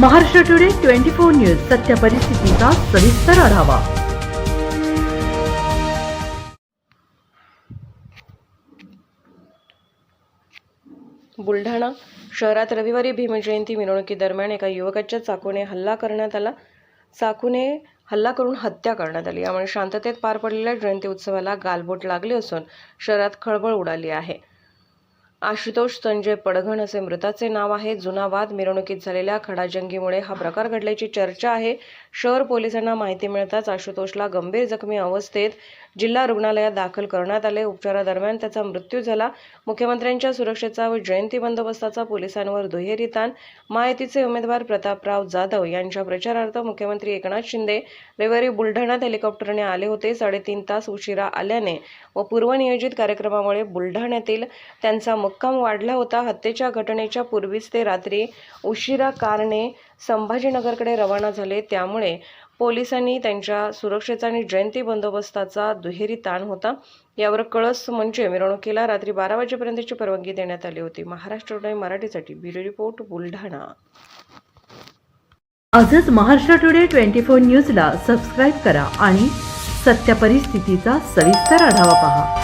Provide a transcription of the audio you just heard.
Maharashtra today twenty four news सत्य परिस्थितीचा सविस्तर आढावा. बुलढाणा शहरात रविवारी भीमजयंती मिरवणुकीदरम्यान एका युवकाच्या चाकूने हल्ला करण्यात आला. चाकूने हल्ला करून हत्या करण्यात आली. यामुळे शांततेत पार पडलेल्या जयंती उत्सवाला गालबोट लागले असून शहरात खळबळ उडाली आहे. आशुतोष संजय पडघण असे मृताचे नाव आहे. जुना वाद मिरवणुकीत झालेल्या खडाजंगीमुळे हा प्रकार घडल्याची चर्चा आहे. शहर पोलिसांना माहिती मिळताच आशुतोषला गंभीर जखमी अवस्थेत जिल्हा रुग्णालयात दाखल करण्यात आले. उपचारादरम्यान त्याचा मृत्यू झाला. मुख्यमंत्र्यांच्या सुरक्षेचा व जयंती बंदोबस्ताचा पोलिसांवर दुहेरी ताण. महायुतीचे उमेदवार प्रतापराव जाधव यांच्या प्रचारार्थ मुख्यमंत्री एकनाथ शिंदे रविवारी बुलढाण्यात हेलिकॉप्टरने आले होते. साडेतीन तास उशिरा आल्याने व पूर्वनियोजित कार्यक्रमामुळे बुलढाण्यातील त्यांचा मुक्काम वाढला होता. हत्येच्या घटनेच्या पूर्वीच ते रात्री उशिरा कारने संभाजीनगरकडे रवाना झाले. त्यामुळे पोलिसांनी त्यांच्या सुरक्षेचा आणि जयंती बंदोबस्ताचा दुहेरी ताण होता. यावर कळस म्हणजे मिरवणुकीला रात्री बारा वाजेपर्यंतची परवानगी देण्यात आली होती. महाराष्ट्र टुडे मराठीसाठी ब्युरो रिपोर्ट बुलढाणा. आजच महाराष्ट्र टुडे ट्वेंटी फोर न्यूजला सबस्क्राईब करा आणि सत्य परिस्थितीचा सविस्तर आढावा पहा.